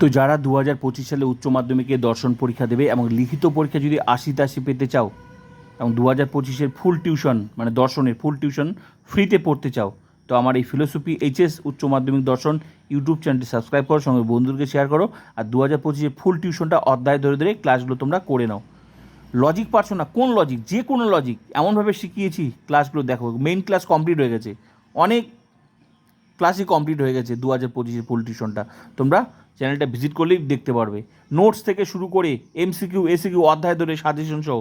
তো যারা দু হাজার পঁচিশ সালে উচ্চ মাধ্যমিকে দর্শন পরীক্ষা দেবে এবং লিখিত পরীক্ষা যদি আশি তাশি পেতে চাও এবং দু হাজার পঁচিশের ফুল টিউশন মানে দর্শনের ফুল টিউশন ফ্রিতে পড়তে চাও, তো আমার এই ফিলোসফি এইচএস উচ্চ মাধ্যমিক দর্শন ইউটিউব চ্যানেলটি সাবস্ক্রাইব করো, সঙ্গে বন্ধুদেরকে শেয়ার করো আর দু হাজার পঁচিশের ফুল টিউশনটা অধ্যায় ধরে ধরে ক্লাসগুলো তোমরা করে নাও। লজিক পারছ না? কোন লজিক যে কোনো লজিক এমনভাবে শিখিয়েছি ক্লাসগুলো দেখো মেইন ক্লাস কমপ্লিট হয়ে গেছে। অনেক ক্লাসই কমপ্লিট হয়ে গেছে দু হাজার পঁচিশের ফুল টিউশনটা তোমরা চ্যানেলটা ভিজিট করলেই দেখতে পারবে। নোটস থেকে শুরু করে এমসিকিউ, এসিকিউ, অধ্যায় ধরে সাজেশন সহ,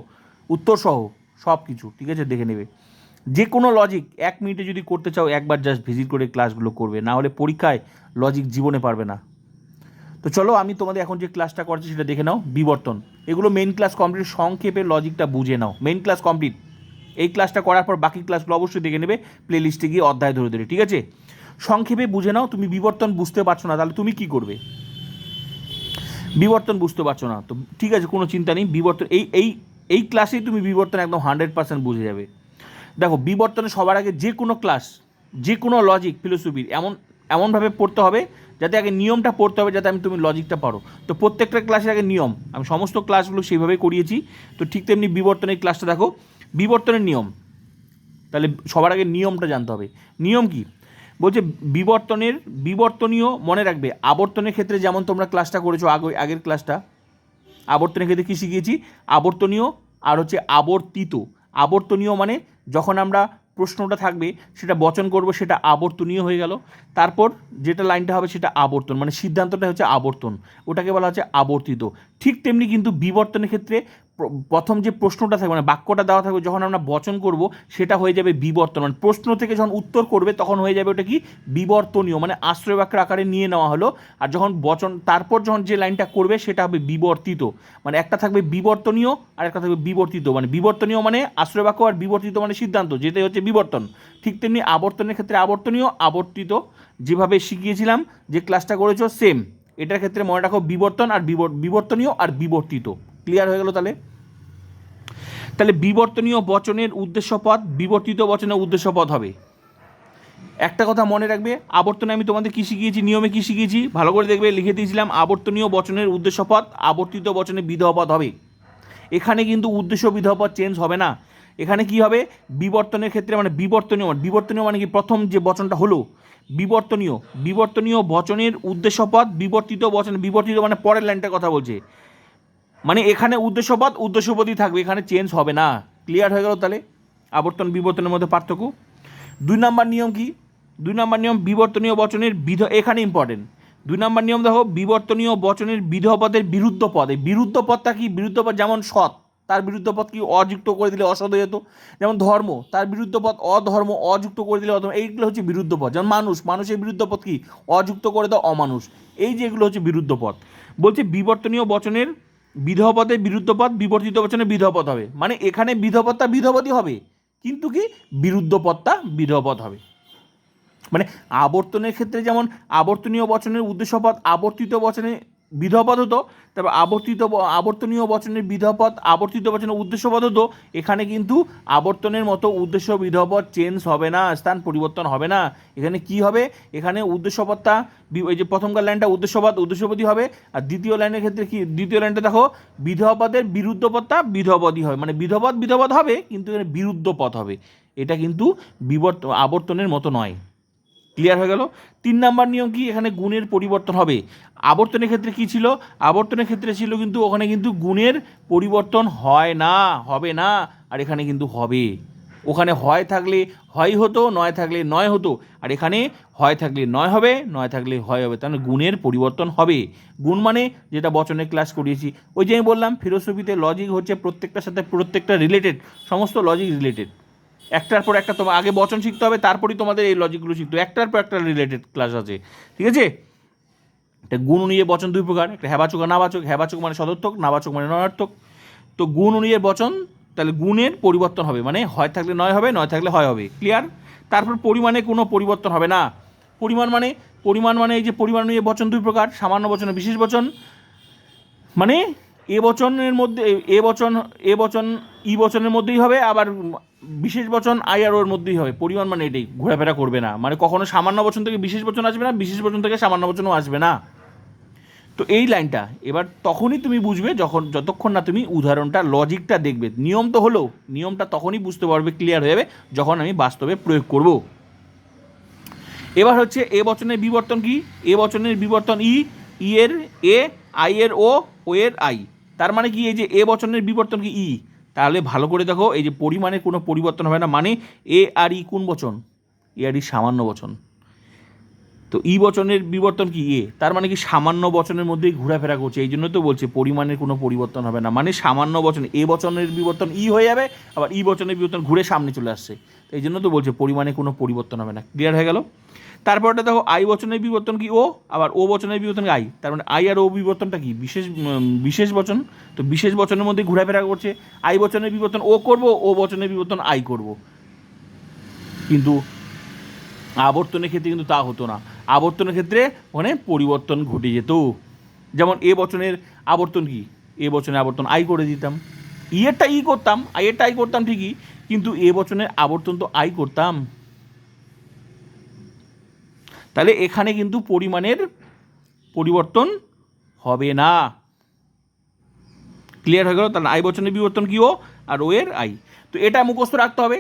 উত্তর সহ সব কিছু, ঠিক আছে, দেখে নেবে। যে কোনো লজিক এক মিনিটে যদি করতে চাও, একবার জাস্ট ভিজিট করে ক্লাসগুলো করবে। না হলে পরীক্ষায় লজিক জীবনে পারবে না। তো চলো, আমি তোমাদের এখন যে ক্লাসটা করছি সেটা দেখে নাও। বিবর্তন। এগুলো মেন ক্লাস কমপ্লিট সংক্ষেপে লজিকটা বুঝে নাও। মেন ক্লাস কমপ্লিট এই ক্লাসটা করার পর বাকি ক্লাসগুলো অবশ্যই দেখে নেবে প্লে লিস্টে গিয়ে অধ্যায় ধরে ধরে, ঠিক আছে? সংক্ষেপে বুঝে নাও, তুমি বিবর্তন বুঝতে পারছ না, তাহলে তুমি কি করবে? বিবর্তন বুঝতে পারছ না, তো ঠিক আছে, কোনো চিন্তা নেই, বিবর্তন, এই এই এই ক্লাসেই তুমি বিবর্তন একদম হান্ড্রেড পার্সেন্ট বুঝে যাবে। দেখো, বিবর্তনে সবার আগে যে কোনো ক্লাস যে কোনো লজিক ফিলোসফির এমন, এমনভাবে পড়তে হবে, যাতে আগে নিয়মটা পড়তে হবে, যাতে আমি তুমি লজিকটা পারো। তো প্রত্যেকটা ক্লাসের আগে নিয়ম, আমি সমস্ত ক্লাসগুলো সেইভাবেই করিয়েছি, তো ঠিক তেমনি বিবর্তনের ক্লাসটা দেখো, বিবর্তনের নিয়ম, তাহলে সবার আগে নিয়মটা জানতে হবে। নিয়ম কি? বলছে বিবর্তনের, বিবর্তনীয় মনে রাখবে। আবর্তনের ক্ষেত্রে যেমন তোমরা ক্লাসটা করেছ আগে, আগের ক্লাসটা আবর্তনের ক্ষেত্রে কী শিখিয়েছি? আবর্তনীয় আর হচ্ছে আবর্তিত। আবর্তনীয় মানে যখন আমরা প্রশ্নটা থাকবে, সেটা বচন করব, সেটা আবর্তনীয় হয়ে গেল। তারপর যেটা লাইনটা হবে সেটা আবর্তন মানে সিদ্ধান্তটা হচ্ছে আবর্তন। ওটাকে বলা হচ্ছে আবর্তিত। ঠিক তেমনি কিন্তু বিবর্তনের ক্ষেত্রে প্রথম যে প্রশ্নটা থাকবে মানে বাক্যটা দেওয়া থাকবে, যখন আমরা বচন করব, সেটা হয়ে যাবে বিবর্তন। মানে প্রশ্ন থেকে যখন উত্তর করবে, তখন হয়ে যাবে ওটা কি? বিবর্তনীয় মানে আশ্রয় বাক্যের আকারে নিয়ে নেওয়া হলো। আর যখন বচন, তারপর যখন যে লাইনটা করবে, সেটা হবে বিবর্তিত। মানে একটা থাকবে বিবর্তনীয়, আর একটা থাকবে বিবর্তিত। মানে বিবর্তনীয় মানে আশ্রয় বাক্য আর বিবর্তিত মানে সিদ্ধান্ত, যেটাই হচ্ছে বিবর্তন। ঠিক তেমনি আবর্তনের ক্ষেত্রে আবর্তনীয়, আবর্তিত। যেভাবে শিখিয়েছিলাম, যে ক্লাসটা করেছ সেম এটার ক্ষেত্রে মনে রাখো বিবর্তন আর বিবর- বিবর্তনীয় আর বিবর্তিত। ক্লিয়ার হয়ে গেল তাহলে? তাহলে বিবর্তনীয় বচনের উদ্দেশ্যপদ, বিবর্তিত বচনের উদ্দেশ্যপদ হবে। একটা কথা মনে রাখবে, আবর্তনে আমি তোমাদের কী শিখিয়েছি, নিয়মে কী শিখিয়েছি, ভালো করে দেখবে, লিখে দিয়েছিলাম, আবর্তনীয় বচনের উদ্দেশ্যপদ, আবর্তিত বচনে বিধপদ হবে। এখানে কিন্তু উদ্দেশ্য বিধপদ চেঞ্জ হবে না। এখানে কি হবে? বিবর্তনের ক্ষেত্রে মানে বিবর্তনীয় মানে বিবর্তনীয় মানে কি? প্রথম যে বচনটা হলো, বিবর্তনীয়। বিবর্তনীয় বচনের উদ্দেশ্যপদ, বিবর্তিত বচন, বিবর্তিত মানে পরের লাইনটার কথা বলছে। মানে এখানে উদ্দেশ্যপদ উদ্দেশ্যপদই থাকবে। এখানে চেঞ্জ হবে না। ক্লিয়ার হয়ে গেল তাহলে? আবর্তন বিবর্তনের মধ্যে পার্থক্য। দুই নাম্বার নিয়ম কি? দুই নাম্বার নিয়ম বিবর্তনীয় বচনের বিধ এখানে ইম্পর্টেন্ট দুই নাম্বার নিয়ম দেখো, বিবর্তনীয় বচনের বিধপদের বিরুদ্ধ পদ। বিরুদ্ধ পদটা কি? বিরুদ্ধ পদ যেমন সৎ, তার বিরুদ্ধ পদ কি? অযুক্ত করে দিলে অসৎ হয়ে যেত। যেমন ধর্ম, তার বিরুদ্ধ পদ অধর্ম, অযুক্ত করে দিলে অধর্ম। এইগুলো হচ্ছে বিরুদ্ধ পদ। যেমন মানুষ, মানুষের বিরুদ্ধ পদ কি? অযুক্ত করে দাও অমানুষ। এই যেগুলো হচ্ছে বিরুদ্ধ পদ। বলছে বিবর্তনীয় বচনের বিধপদের বিরুদ্ধ পদ বিবর্তিত বচনে বিধপদ হবে। মানে এখানে বিধপদটা বিধপদই হবে, কিন্তু কি? বিরুদ্ধ পদটা বিধপদ হবে। মানে আবর্তনের ক্ষেত্রে যেমন আবর্তনীয় বচনের উদ্দেশ্যপদ, আবর্তিত বচনে বিধপদ হতো, তারপর আবর্তিত আবর্তনীয় বচনের বিধপদ আবর্তিত বচনের উদ্দেশ্যপদ হতো, এখানে কিন্তু আবর্তনের মতো উদ্দেশ্য বিধপদ চেঞ্জ হবে না, স্থান পরিবর্তন হবে না। এখানে কি হবে? এখানে উদ্দেশ্যপদটা এই যে প্রথমকার লাইনটা উদ্দেশ্যপদ উদ্দেশ্যপদই হবে। আর দ্বিতীয় লাইনের ক্ষেত্রে কি? দ্বিতীয় লাইনটা দেখো বিধপদের বিরুদ্ধ পদটা বিধপদই হবে মানে বিধপদ বিধপদ হবে, কিন্তু এখানে বিরুদ্ধ পদ হবে। এটা কিন্তু বিবর্ত, আবর্তনের মতো নয়। ক্লিয়ার হয়ে গেল। তিন নাম্বার নিয়ম কি? এখানে গুণের পরিবর্তন হবে। আবর্তনের ক্ষেত্রে কি ছিল? আবর্তনের ক্ষেত্রে ছিল কিন্তু ওখানে কিন্তু গুণের পরিবর্তন হয় না, হবে না, আর এখানে কিন্তু হবে। ওখানে হয় থাকলে হয় হতো, নয় থাকলে নয় হতো, আর এখানে হয় থাকলে নয় হবে, নয় থাকলে হয় হবে, তাহলে গুণের পরিবর্তন হবে। গুণ মানে যেটা বচনের ক্লাস করিয়েছি, ওই যে আমি বললাম ফিলোসফিতে লজিক হচ্ছে প্রত্যেকটার সাথে প্রত্যেকটা রিলেটেড সমস্ত লজিক রিলেটেড একটার পর একটা তোমার আগে বচন শিখতে হবে, তারপরেই তোমাদের এই লজিকগুলো শিখতে হবে। একটার পর একটা রিলেটেড ক্লাস আছে, ঠিক আছে? একটা গুণ অনুযায়ী বচন দুই প্রকার, একটা হ্যাবাচক আর নাবাচক। হ্যাবাচক মানে সদর্থক, নাবাচক মানে নয়ার্থক। তো গুণ অনুযায়ী বচন, তাহলে গুণের পরিবর্তন হবে মানে হয় থাকলে নয় হবে, নয় থাকলে হয় হবে ক্লিয়ার তারপর পরিমাণে কোনো পরিবর্তন হবে না। পরিমাণ মানে পরিমাণ মানে এই যে পরিমাণ অনুযায়ী বচন দুই প্রকার, সামান্য বচন বিশেষ বচন। মানে এ বচনের মধ্যে, এ বচন এ বচন, ই বচনের মধ্যেই হবে, আবার বিশেষ বচন আই আর ওর মধ্যেই হবে, পরিমাণ মানে এটাই, ঘোরাফেরা করবে না। মানে কখনো সামান্য বচন থেকে বিশেষ বচন আসবে না, বিশেষ বচন থেকে সামান্য বচনও আসবে না। তো এই লাইনটা, এবার তখনই তুমি বুঝবে যখন, যতক্ষণ না তুমি উদাহরণটা, লজিকটা দেখবে। নিয়ম তো হলো, নিয়মটা তখনই বুঝতে পারবে ক্লিয়ার হয়ে যাবে, যখন আমি বাস্তবে প্রয়োগ করব। এবার হচ্ছে এ বচনের বিবর্তন কি? এ বচনের বিবর্তন ই ই এর এ, আই এর ও ও এর আই। তার মানে কি এই যে এ বচনের বিবর্তন কি? ই। তাহলে ভালো করে দেখো, এই যে পরিমাণে কোনো পরিবর্তন হবে না। মানে এ আর ই কোন বচন? এ আর ই সামান্য বচন। তো ই বচনের বিবর্তন কি? এ। তার মানে কি সামান্য বচনের মধ্যেই ঘোরাফেরা করছে। এই জন্য তো বলছে পরিমাণের কোনো পরিবর্তন হবে না। মানে সামান্য বচন, এ বচনের বিবর্তন ই হয়ে যাবে, আবার ই বচনের বিবর্তন ঘুরে সামনে চলে আসছে। তো এই জন্য তো বলছে পরিমাণে কোনো পরিবর্তন হবে না। ক্লিয়ার হয়ে গেল? তারপরটা দেখো, আই বচনের বিবর্তন কি ও? আবার ও বচনের বিবর্তন আই? তার মানে আই আর ও বিবর্তনটা কি? বিশেষ বিশেষ বচন? তো বিশেষ বচনের মধ্যে ঘোরাফেরা করছে। আই বচনের বিবর্তন ও করব, ও বচনের বিবর্তন আই করব। কিন্তু আবর্তনের ক্ষেত্রে কিন্তু তা হতো না। আবর্তনের ক্ষেত্রে ওখানে পরিবর্তন ঘটে যেত। যেমন এ বচনের আবর্তন কি? এ বচনের আবর্তন আই করে দিতাম। ইয়েরটা ই করতাম আইয়েরটা আই করতাম ঠিকই, কিন্তু এ বচনের আবর্তন তো আই করতাম। তাহলে এখানে কিন্তু পরিমাণের পরিবর্তন হবে না। ক্লিয়ার হয়ে গেল? তাহলে আই বচনের বিবর্তন কি ও? আর ও এর আই তো এটা মুখস্থ রাখতে হবে।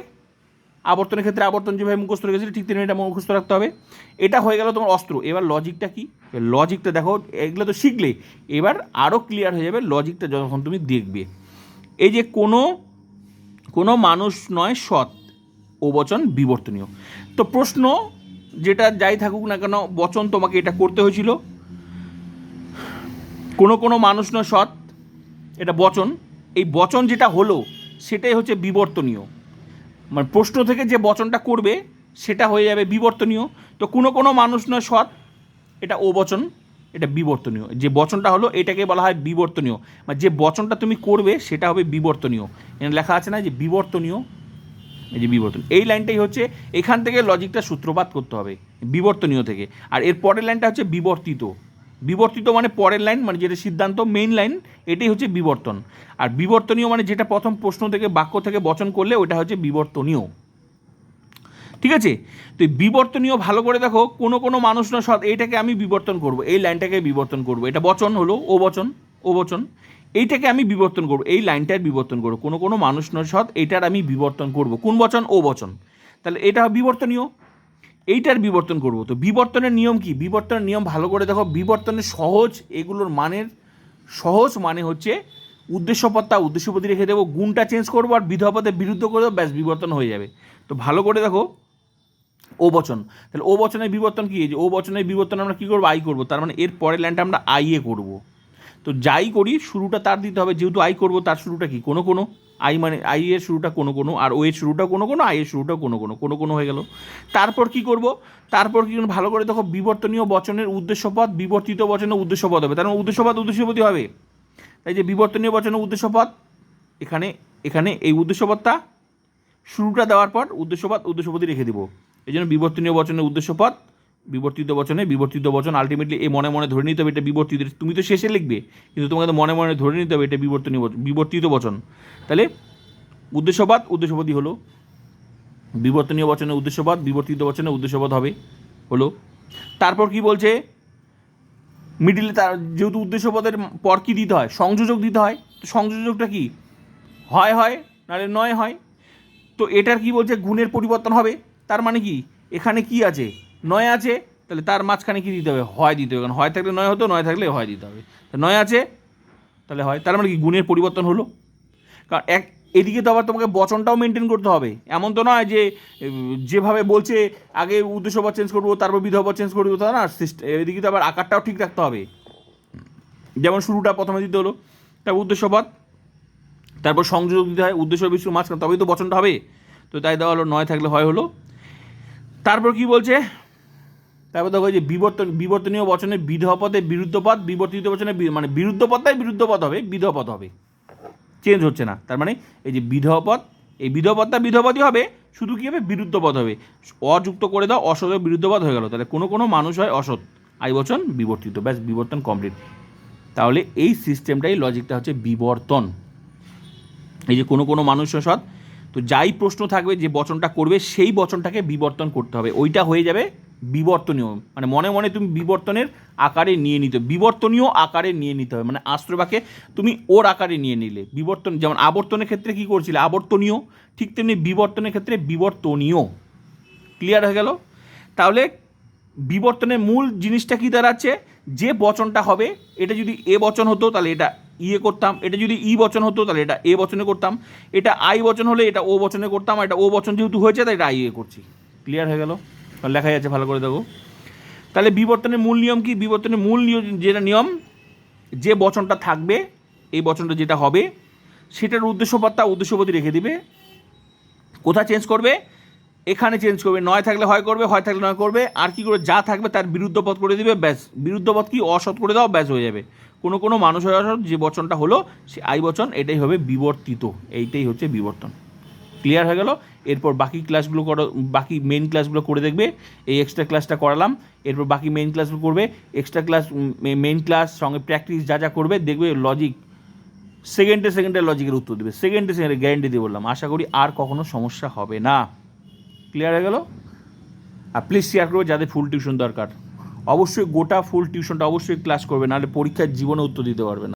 আবর্তনের ক্ষেত্রে আবর্তন যেভাবে মুখস্থ রেখেছিল, ঠিক তেমনি এটা মুখস্থ রাখতে হবে। এটা হয়ে গেল তোমার অস্ত্র। এবার লজিকটা কি? লজিকটা দেখো, এগুলো তো শিখলে। এবার আরও ক্লিয়ার হয়ে যাবে লজিকটা যখন তুমি দেখবে। এই যে কোনো কোনো মানুষ নয়, সৎ। ও বচন বিবর্তনীয়। তো প্রশ্ন, যেটা যাই থাকুক না কেন, বচন তোমাকে এটা করতে হয়েছিল। কোনো কোনো মানুষ নয়, সৎ। এটা বচন। এই বচন যেটা হলো, সেটাই হচ্ছে বিবর্তনীয়। মানে প্রশ্ন থেকে যে বচনটা করবে, সেটা হয়ে যাবে বিবর্তনীয়। তো কোনো কোনো মানুষ নয় সৎ, এটা ও বচন এটা বিবর্তনীয়। যে বচনটা হলো, এটাকে বলা হয় বিবর্তনীয়। মানে যে বচনটা তুমি করবে, সেটা হবে বিবর্তনীয়। এখানে লেখা আছে না যে বিবর্তনীয়, এই যে বিবর্তন এই লাইনটাই হচ্ছে, এখান থেকে লজিকটা সূত্রপাত করতে হবে, বিবর্তনীয় থেকে। আর এর পরের লাইনটা হচ্ছে বিবর্তিত। বিবর্তিত মানে পরের লাইন মানে যেটা সিদ্ধান্ত মেইন লাইন এটাই হচ্ছে বিবর্তন। আর বিবর্তনীয় মানে যেটা প্রথম প্রশ্ন থেকে, বাক্য থেকে বচন করলে, ওটা হচ্ছে বিবর্তনীয়। ঠিক আছে? তো বিবর্তনীয় ভালো করে দেখো, কোনো কোনো মানুষ না সৎ এইটাকে আমি বিবর্তন করব, এই লাইনটাকে বিবর্তন করব। এটা বচন হলো, ও বচন ও বচন, এইটাকে আমি বিবর্তন করব, এই লাইনটার বিবর্তন করব। কোনো কোনো মানুষ নয় সৎ এইটার আমি বিবর্তন করব। কোন বচন? ও বচন। তাহলে এটা বিবর্তনীয়। এইটার বিবর্তন করব। তো বিবর্তনের নিয়ম কি? বিবর্তনের নিয়ম ভালো করে দেখো, বিবর্তনের সহজ এগুলোর মানের, সহজ মানে হচ্ছে উদ্দেশ্যপত্তা, উদ্দেশ্যপতি রেখে দেবো, গুণটা চেঞ্জ করব আর বিধপদে বিরুদ্ধ করে দেবো, ব্যাস বিবর্তন হয়ে যাবে। তো ভালো করে দেখো, ও বচন। তাহলে ও বচনের বিবর্তন কী? যে ও বচনের বিবর্তন আমরা কী করব? আই করব। তার মানে এর পরের লাইনটা আমরা আইয়ে করব। তো যাই করি, শুরুটা তার দিতে হবে। যেহেতু আই করব, তার শুরুটা কি? কোনো কোনো। আই মানে আই এর শুরুটা কোনো কোনো, আর ও এর শুরুটা কোনো কোনো, আই এর শুরুটা কোনো কোনো কোনো কোনো হয়ে গেল। তারপর কি করব? তারপর কি? ভালো করে দেখো, বিবর্তনীয় বচনের উদ্দেশ্যপদ, বিবর্তিত বচনের উদ্দেশ্যপদ হবে। তার মানে উদ্দেশ্যপদ, উদ্দেশ্যপতি হবে। তাই যে বিবর্তনীয় বচনের উদ্দেশ্যপদ, এখানে এখানে এই উদ্দেশ্যপদটা শুরুটা দেওয়ার পর উদ্দেশ্যপদ, উদ্দেশ্যপতি রেখে দিব। এই জন্য বিবর্তনীয় বচনের উদ্দেশ্যপদ বিবর্তিত বচনে, বিবর্তিত বচন আলটিমেটলি এ মনে মনে ধরে নিতে হবে এটা বিবর্তিত তুমি তো শেষে লিখবে, কিন্তু তোমাকে তো মনে মনে ধরে নিতে হবে এটা বিবর্তনীয় বিবর্তিত বচন। তাহলে উদ্দেশ্যপদ উদ্দেশ্যপতি হলো বিবর্তনীয় বচনে উদ্দেশ্যপদ বিবর্তিত বচনে উদ্দেশ্যপদ হবে, হলো। তারপর কি বলছে? মিডিলে তার যেহেতু উদ্দেশ্যপদের পর কি দিতে হয়? সংযোজক দিতে হয়, তো সংযোজকটা কি? হয় হয়, নাহলে নয় হয়। তো এটার কি বলছে? গুণের পরিবর্তন হবে, তার মানে কি? এখানে কি আছে? নয় আছে, তাহলে তার মাঝখানে কি দিতে হবে? হয় দিতে হবে, কারণ হয় থাকলে নয় হতো, নয় থাকলে হয় দিতে হবে। নয় আছে, তাহলে হয়, তার মানে কি গুণের পরিবর্তন হলো? কারণ এক, এদিকে তো আবার তোমাকে বচনটাও মেনটেন করতে হবে। এমন তো নয় যে, যেভাবে বলছে, আগে উদ্দেশ্যপদ চেঞ্জ করব, তারপর বিধপদ চেঞ্জ করব, তা না এদিকে তো আবার আকারটাও ঠিক রাখতে হবে। যেমন শুরুটা প্রথমে দিতে হলো, তারপর উদ্দেশ্যপদ তারপর সংযোগ দিতে হয়, উদ্দেশ্য বিশ্ব মাঝখানে, তবেই তো বচনটা হবে। তো তাই দেওয়া হলো, নয় থাকলে হয় হলো। তারপর কি বলছে? তারপর দেখো যে বিবর্তন, বিবর্তনীয় বচনে বিধপদে বিরুদ্ধ পদ বিবর্তিত বচনে মানে বিরুদ্ধ পদটাই বিরুদ্ধ হবে বিধপদ হবে। চেঞ্জ হচ্ছে না। তার মানে এই যে বিধপদ এই বিধপদটা বিধপদই হবে, শুধু কী হবে? বিরুদ্ধ পদ হবে। অযুক্ত করে দাও, অসৎ বিরুদ্ধপদ হয়ে গেল। তাহলে কোনো কোনো মানুষ হয় অসৎ। আই বচন বিবর্তিত, ব্যাস বিবর্তন কমপ্লিট তাহলে এই সিস্টেমটাই লজিকটা হচ্ছে বিবর্তন। এই যে কোনো কোনো মানুষ সৎ তো যাই প্রশ্ন থাকবে যে বচনটা করবে, সেই বচনটাকে বিবর্তন করতে হবে। ওইটা হয়ে যাবে বিবর্তনীয় মানে মনে মনে তুমি বিবর্তনের আকারে নিয়ে নিতে বিবর্তনীয় আকারে নিয়ে নিতে হবে মানে আশ্রবাকে তুমি ওর আকারে নিয়ে নিলে। বিবর্তন, যেমন আবর্তনের ক্ষেত্রে কি করছিলে? আবর্তনীয়, ঠিক তেমনি বিবর্তনের ক্ষেত্রে বিবর্তনীয়। ক্লিয়ার হয়ে গেল? তাহলে বিবর্তনের মূল জিনিসটা কি দাঁড়াচ্ছে? যে বচনটা হবে, এটা যদি এ বচন হতো, তাহলে এটা ইয়ে করতাম। এটা যদি ই বচন হতো, তাহলে এটা এ বচনে করতাম। এটা আই বচন হলে এটা ও বচনে করতাম। এটা ও বচন যেহেতু হয়েছে তাই এটা আই এ করছি। ক্লিয়ার হয়ে গেল? লেখা যাচ্ছে ভালো করে দেখো। তাহলে বিবর্তনের মূল নিয়ম কি? বিবর্তনের মূল নিয়ম, যেটা নিয়ম, যে বচনটা থাকবে, এই বচনটা যেটা হবে, সেটার উদ্দেশ্যপাত্তা উদ্দেশ্যপতি রেখে দিবে। কোথায় চেঞ্জ করবে? এখানে চেঞ্জ করবে। নয় থাকলে হয় করবে, হয় থাকলে নয় করবে। আর কি করে যা থাকবে তার বিরুদ্ধ পথ করে দিবে, ব্যাস। বিরুদ্ধ পথ কি? অসৎ করে দাও, ব্যাস হয়ে যাবে। কোনো কোনো মানুষ অসৎ, যে বচনটা হলো, সে আই বচন, এটাই হবে বিবর্তিত। এইটাই হচ্ছে বিবর্তন। ক্লিয়ার হয়ে গেল। এরপর বাকি ক্লাসগুলো করো, বাকি মেন ক্লাসগুলো করে দেখবে। এই এক্সট্রা ক্লাসটা করালাম। এরপর বাকি মেন ক্লাসগুলো করবে। এক্সট্রা ক্লাস মেন ক্লাস সঙ্গে প্র্যাকটিস যা যা করবে, দেখবে লজিক সেকেন্ডে সেকেন্ডে লজিকের উত্তর দেবে। সেকেন্ডে সেকেন্ডে গ্যারেন্টি দিয়ে বললাম। আশা করি আর কখনো সমস্যা হবে না। ক্লিয়ার হয়ে গেল? আর প্লিজ শেয়ার করবে যাদের ফুল টিউশন দরকার। অবশ্যই গোটা ফুল টিউশনটা অবশ্যই ক্লাস করবে, নাহলে পরীক্ষার জীবনে উত্তর দিতে পারবে না।